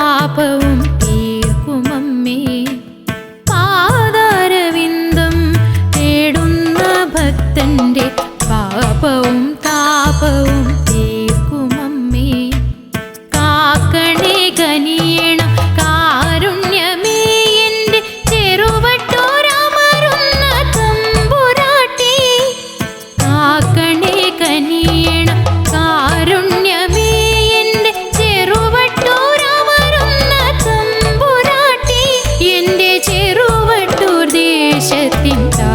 പാപവും శక్తించా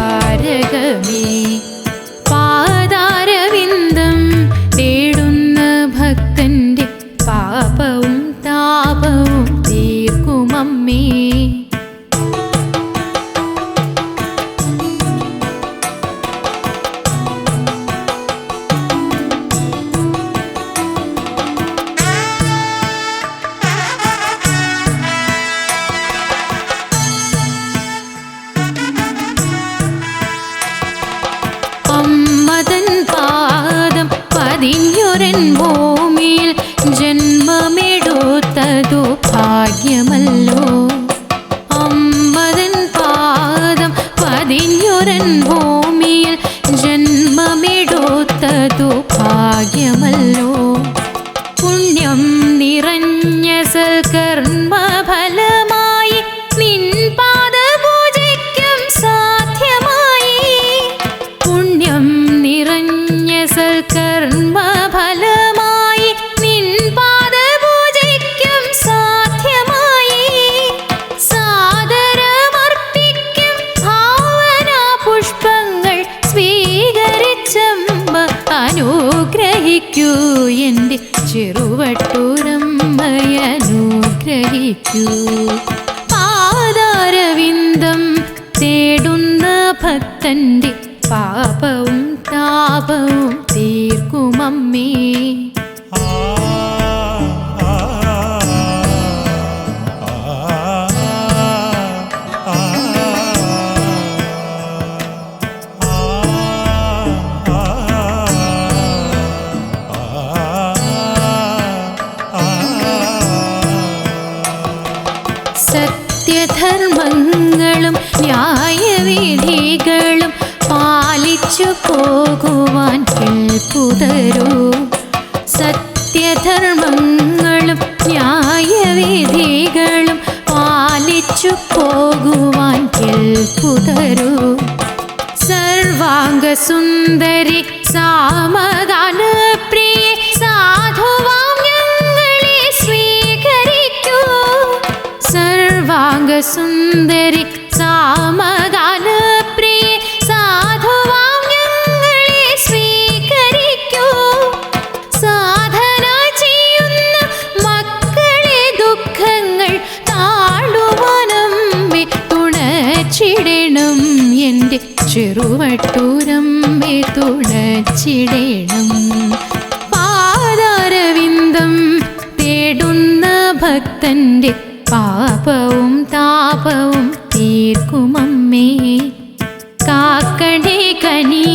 പതിഞ്ഞൊരൻ ഭൂമിയിൽ ജന്മമെടുത്തതു ഭാഗ്യമല്ലോ. പുണ്യം നിറഞ്ഞ സൽക്കർമ്മ അനുഗ്രഹിക്കൂ എന്റെ ചെറുവട്ടൂരമ്മയനുഗ്രഹിക്കൂ. പാദാരവിന്ദം തേടുന്ന ഭക്തന്റെ പാപവും താപവും തീർക്കുമമ്മേ. ന്യായവിധികളും പാലിച്ചു പോകുവാൻ കേൾപ്പുതരൂ സത്യധർമ്മങ്ങളും ന്യായവിധികളും പാലിച്ചു പോകുവാൻ കേൾപ്പുതരൂ സർവാംഗ സുന്ദരി സാമദാന പ്രിയ സാധുവാം എന്റെ തുടച്ചിടേണം പാലാരവിന്ദം തേടുന്ന ഭക്തന്റെ പാപവും താപവും തീർക്കുമമ്മേ. കനിയേണം കനി